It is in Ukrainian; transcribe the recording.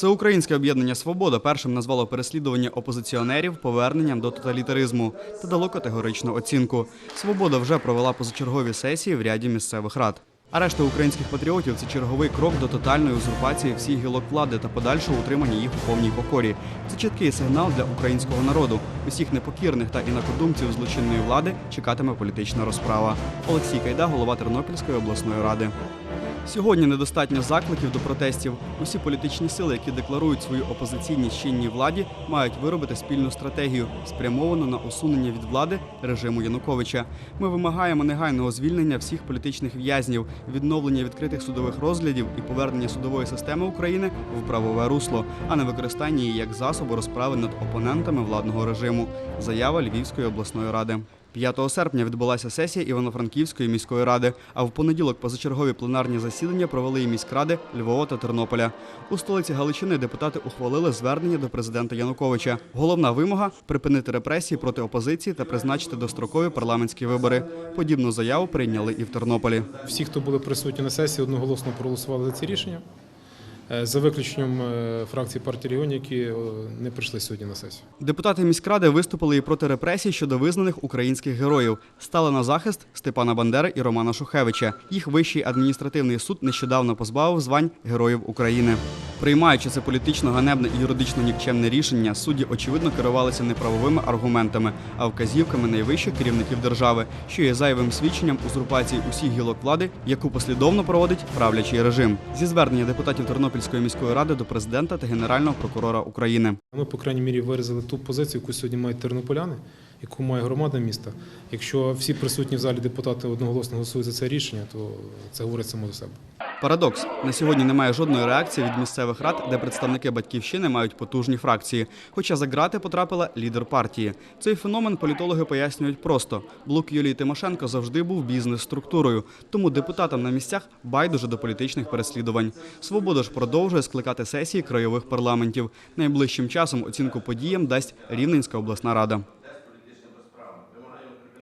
Всеукраїнське об'єднання Свобода першим назвало переслідування опозиціонерів поверненням до тоталітаризму та дало категоричну оцінку. Свобода вже провела позачергові сесії в ряді місцевих рад. А решта українських патріотів це черговий крок до тотальної узурпації всіх гілок влади та подальшого утримання їх у повній покорі. Це чіткий сигнал для українського народу. Усіх непокірних та інакодумців злочинної влади чекатиме політична розправа. Олексій Кайда, голова Тернопільської обласної ради. Сьогодні недостатньо закликів до протестів. Усі політичні сили, які декларують свою опозиційність чинній владі, мають виробити спільну стратегію, спрямовану на усунення від влади режиму Януковича. Ми вимагаємо негайного звільнення всіх політичних в'язнів, відновлення відкритих судових розглядів і повернення судової системи України в правове русло, а не використання її як засобу розправи над опонентами владного режиму. Заява Львівської обласної ради. 5 серпня відбулася сесія Івано-Франківської міської ради, а в понеділок позачергові пленарні засідання провели і міськради Львова та Тернополя. У столиці Галичини депутати ухвалили звернення до президента Януковича. Головна вимога припинити репресії проти опозиції та призначити дострокові парламентські вибори. Подібну заяву прийняли і в Тернополі. Всі, хто були присутні на сесії, одноголосно проголосували за ці рішення. Е, За виключенням е, фракції партії регіонів, які е, не прийшли сьогодні на сесію. Депутати міськради виступили і проти репресій щодо визнаних українських героїв. Стали на захист Степана Бандери і Романа Шухевича. Їх вищий адміністративний суд нещодавно позбавив звань Героїв України. Приймаючи це політично ганебне і юридично нікчемне рішення, судді очевидно керувалися не правовими аргументами, а вказівками найвищих керівників держави, що є зайвим свідченням узурпації усіх гілок влади, яку послідовно проводить правлячий режим. Зі звернення депутатів Тернопільської міської ради до президента та генерального прокурора України. Ми, по крайній мірі, виразили ту позицію, яку сьогодні мають тернополяни, яку має громада міста. Якщо всі присутні в залі депутати одноголосно голосують за це рішення, то це говорить само за себе. Парадокс на сьогодні немає жодної реакції від місцевих рад, де представники батьківщини мають потужні фракції. Хоча за грати потрапила лідер партії. Цей феномен політологи пояснюють просто: блок Юлії Тимошенко завжди був бізнес-структурою, тому депутатам на місцях байдуже до політичних переслідувань. Свобода ж продовжує скликати сесії краєвих парламентів. Найближчим часом оцінку подіям дасть Рівненська обласна рада.